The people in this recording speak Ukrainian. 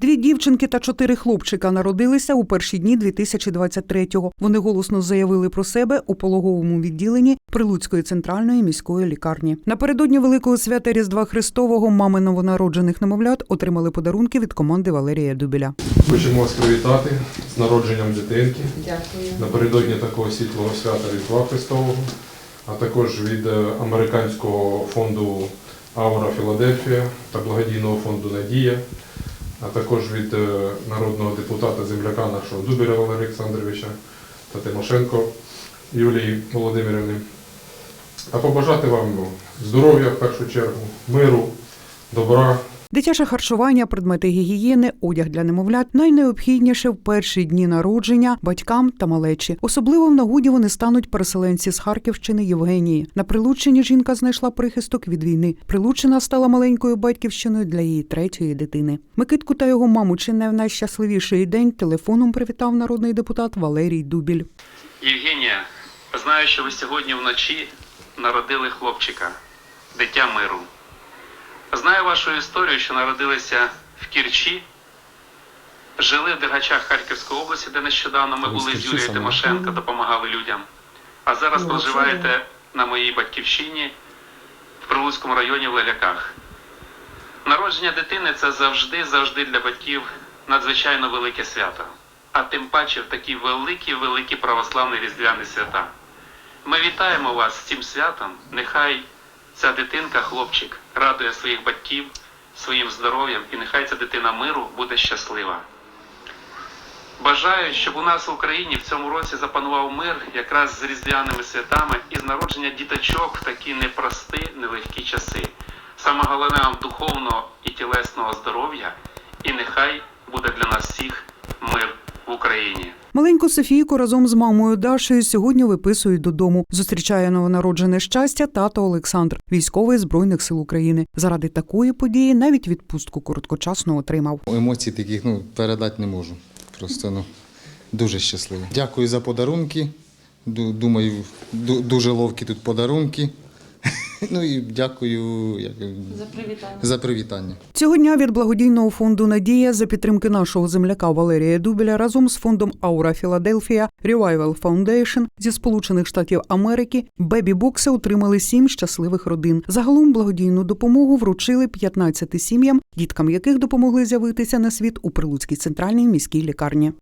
Дві дівчинки та чотири хлопчика народилися у перші дні 2023-го. Вони голосно заявили про себе у пологовому відділенні Прилуцької центральної міської лікарні. Напередодні великого свята Різдва Христового мами новонароджених немовлят отримали подарунки від команди Валерія Дубіля. Хочемо вас привітати з народженням дитинки Дякую. напередодні такого світлого свята Різдва Христового, а також від е, американського фонду Аура Філадельфія та благодійного фонду Надія, а також від е, народного депутата земляка нашого Дубіля Валерія Олександровича та Тимошенко Юлії Володимирівни. А побажати вам здоров'я в першу чергу, миру, добра. Дитяче харчування, предмети гігієни, одяг для немовлят найнеобхідніше в перші дні народження батькам та малечі. Особливо в нагоді вони стануть переселенці з Харківщини Євгенії. На Прилуччині жінка знайшла прихисток від війни. Прилуччина стала маленькою батьківщиною для її третьої дитини. Микитку та його маму чи не в найщасливіший день телефоном привітав народний депутат Валерій Дубіль. Євгенія, знаю, що ви сьогодні вночі народили хлопчика, дитя миру. Знаю вашу історію, що народилися в Кірчі, жили в Дергачах Харківської області, де нещодавно ми були з Юлією Тимошенко, допомагали людям. А зараз Ну, проживаєте на моїй батьківщині в Прилуцькому районі в Леляках. Народження дитини це завжди, завжди для батьків надзвичайно велике свято. А тим паче в такі великі, великі православні різдвяні свята. Ми вітаємо вас з цим святом. Нехай ця дитинка, хлопчик, радує своїх батьків своїм здоров'ям, і нехай ця дитина миру буде щаслива. Бажаю, щоб у нас в Україні в цьому році запанував мир якраз з різдвяними святами і з народження діточок в такі непрості, нелегкі часи. Саме головне вам духовного і тілесного здоров'я, і нехай буде для нас всіх мир в Україні. Маленьку Софійку разом з мамою Дашею сьогодні виписують додому. Зустрічає новонароджене щастя тато Олександр, військовий збройних сил України. Заради такої події навіть відпустку короткочасно отримав. Емоцій таких ну, передати не можу. Просто ну, дуже щасливий. Дякую за подарунки. Думаю, ду- дуже ловкі тут подарунки. Ну і дякую як, За привітання. за привітання. Цього дня від благодійного фонду Надія за підтримки нашого земляка Валерія Дубіля разом з фондом Аура Філадельфія Revival Foundation зі Сполучених Штатів Америки Бебі Бокси отримали сім щасливих родин. Загалом благодійну допомогу вручили 15 сім'ям, діткам яких допомогли з'явитися на світ у Прилуцькій центральній міській лікарні.